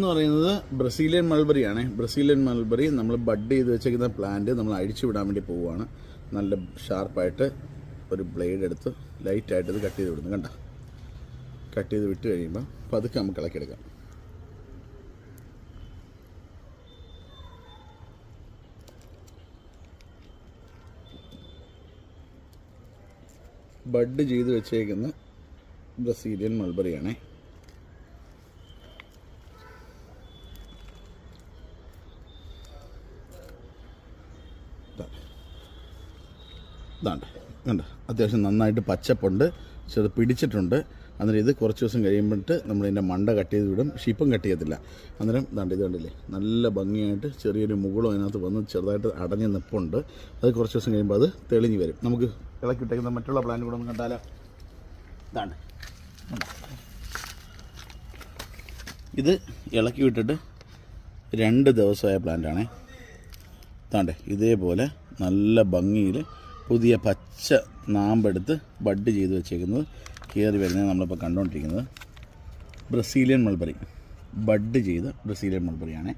എന്ന് പറയുന്നത് Brazilian mulberry ആണ് ബ്രസീലിയൻ മൾബറി നമ്മൾ ബഡ് ചെയ്ത് വെച്ചേക്കുന്ന പ്ലാന്റ് നമ്മൾ അഴിച്ചു വിടാൻ വേണ്ടി പോവുകയാണ്. നല്ല ഷാർപ്പായിട്ട് ഒരു ബ്ലേഡ് എടുത്ത് ലൈറ്റായിട്ട് ഇത് കട്ട് ചെയ്ത് വിടുന്നു. കണ്ട? കട്ട് ചെയ്ത് വിട്ട് കഴിയുമ്പോൾ പതുക്കെ നമുക്ക് ഇളക്കിയെടുക്കാം ബഡ് ചെയ്ത് വെച്ചേക്കുന്ന ബ്രസീലിയൻ മൾബറിയാണേ. ഇതാണ്ട്. കണ്ട. അത്യാവശ്യം നന്നായിട്ട് പച്ചപ്പുണ്ട്. പക്ഷെ അത് പിടിച്ചിട്ടുണ്ട്. അന്നേരം ഇത് കുറച്ച് ദിവസം കഴിയുമ്പോഴിട്ട് നമ്മളിതിന്റെ മണ്ട കട്ട് ചെയ്ത് വിടും. ഷിപ്പം കട്ട് ചെയ്യത്തില്ല. അന്നേരം ഇതാണ്ട് ഇത് കണ്ടില്ലേ? നല്ല ഭംഗിയായിട്ട് ചെറിയൊരു മുകളും അതിനകത്ത് വന്ന് ചെറുതായിട്ട് അടഞ്ഞ് നിപ്പുണ്ട്. അത് കുറച്ച് ദിവസം കഴിയുമ്പോൾ അത് തെളിഞ്ഞ് വരും. നമുക്ക് ഇളക്കി വിട്ടേക്കുന്ന മറ്റുള്ള പ്ലാൻ കൂടെ ഒന്ന് കണ്ടാലോ? ഇതാണ് ഇത് ഇളക്കി വിട്ടിട്ട് രണ്ട് ദിവസമായ പ്ലാന്റാണേ താണ്ടേ ഇതേപോലെ നല്ല ഭംഗിയിൽ പുതിയ പച്ച നാമ്പെടുത്ത് ബഡ് ചെയ്ത് വെച്ചേക്കുന്നത് കയറി വരുന്നത് നമ്മളിപ്പോൾ കണ്ടുകൊണ്ടിരിക്കുന്നത് ബ്രസീലിയൻ മൾബറി. ബഡ് ചെയ്ത ബ്രസീലിയൻ മൾബറിയാണേ.